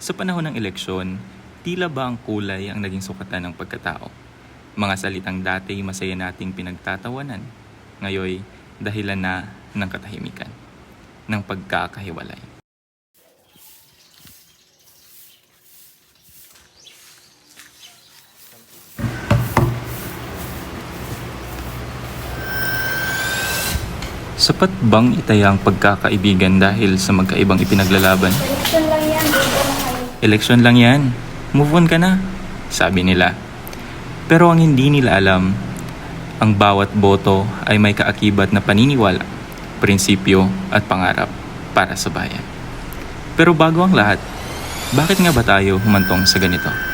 Sa panahon ng eleksyon, tila ba ang kulay ang naging sukatan ng pagkatao? Mga salitang dati masaya nating pinagtatawanan, ngayoy dahilan na ng katahimikan, ng pagkakahiwalay. Sapat bang itaya ang pagkakaibigan dahil sa magkaibang ipinaglalaban? Eleksyon lang yan. Move on ka na, sabi nila. Pero ang hindi nila alam, ang bawat boto ay may kaakibat na paniniwala, prinsipyo at pangarap para sa bayan. Pero bago ang lahat, bakit nga ba tayo humantong sa ganito?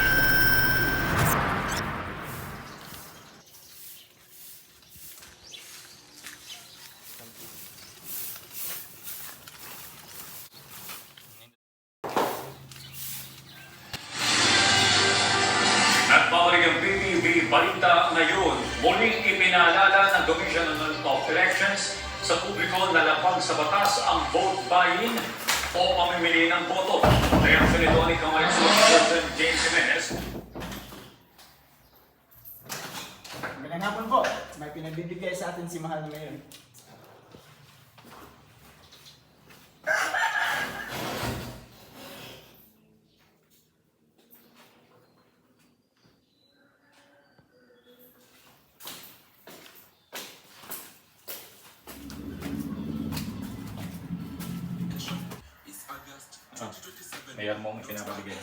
Balita ngayon. Muling ipinaalala ng Commission of Elections sa publiko na labag sa batas ang vote buying o pamimili ng boto. Reaksyon nito ni Kamay Spokesperson James Jimenez. Magandang hapon po. May pinagbibigay sa atin si Mahal ngayon. Mayor mo, may pinapabigay.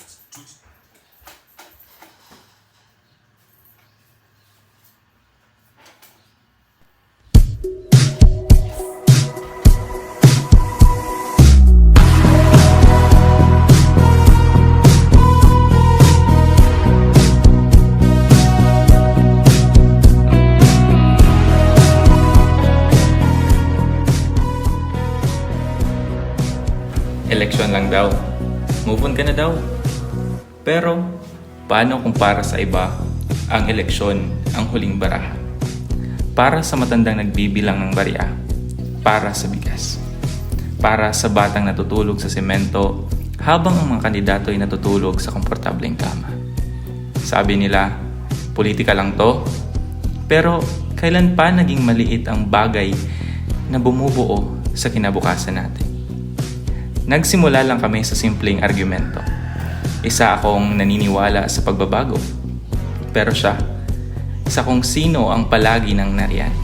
Eleksyon lang daw. Move on ka na daw. Pero, paano kung para sa iba, ang eleksyon ang huling baraha? Para sa matandang nagbibilang ng barya, para sa bigas. Para sa batang natutulog sa semento, habang ang mga kandidato ay natutulog sa komportableng kama. Sabi nila, politika lang to. Pero, kailan pa naging maliit ang bagay na bumubuo sa kinabukasan natin? Nagsimula lang kami sa simpleng argumento. Isa akong naniniwala sa pagbabago. Pero siya, isa kung sino ang palagi nang nariyan.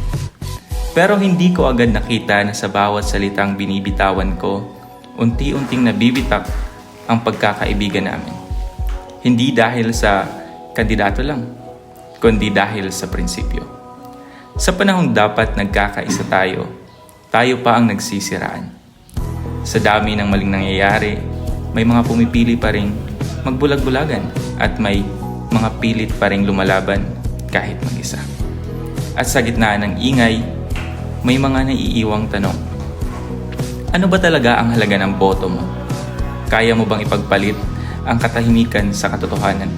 Pero hindi ko agad nakita na sa bawat salitang binibitawan ko, unti-unting nabibitak ang pagkakaibigan namin. Hindi dahil sa kandidato lang, kundi dahil sa prinsipyo. Sa panahong dapat nagkakaisa tayo, tayo pa ang nagsisiraan. Sa dami ng maling nangyayari, may mga pumipili pa rin magbulag-bulagan at may mga pilit pa rin lumalaban kahit mag-isa. At sa gitna ng ingay, may mga naiiwang tanong. Ano ba talaga ang halaga ng boto mo? Kaya mo bang ipagpalit ang katahimikan sa katotohanan?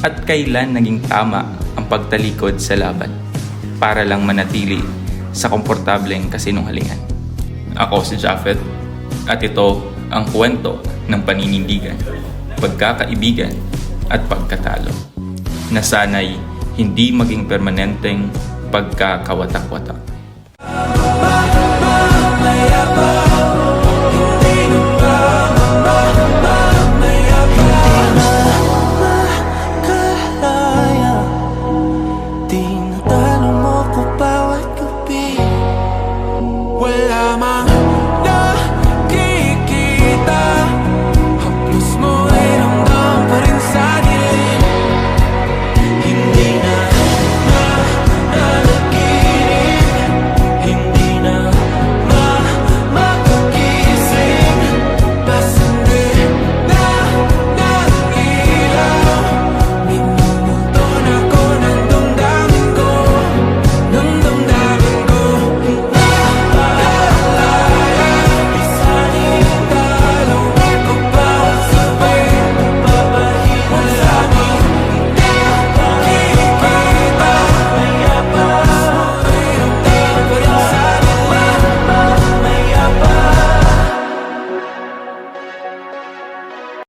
At kailan naging tama ang pagtalikod sa laban para lang manatili sa komportableng kasinungalingan? Ako si Japheth at ito ang kwento ng paninindigan, pagkakaibigan at pagkatalo na sana'y hindi maging permanenteng pagkakawatak-watak.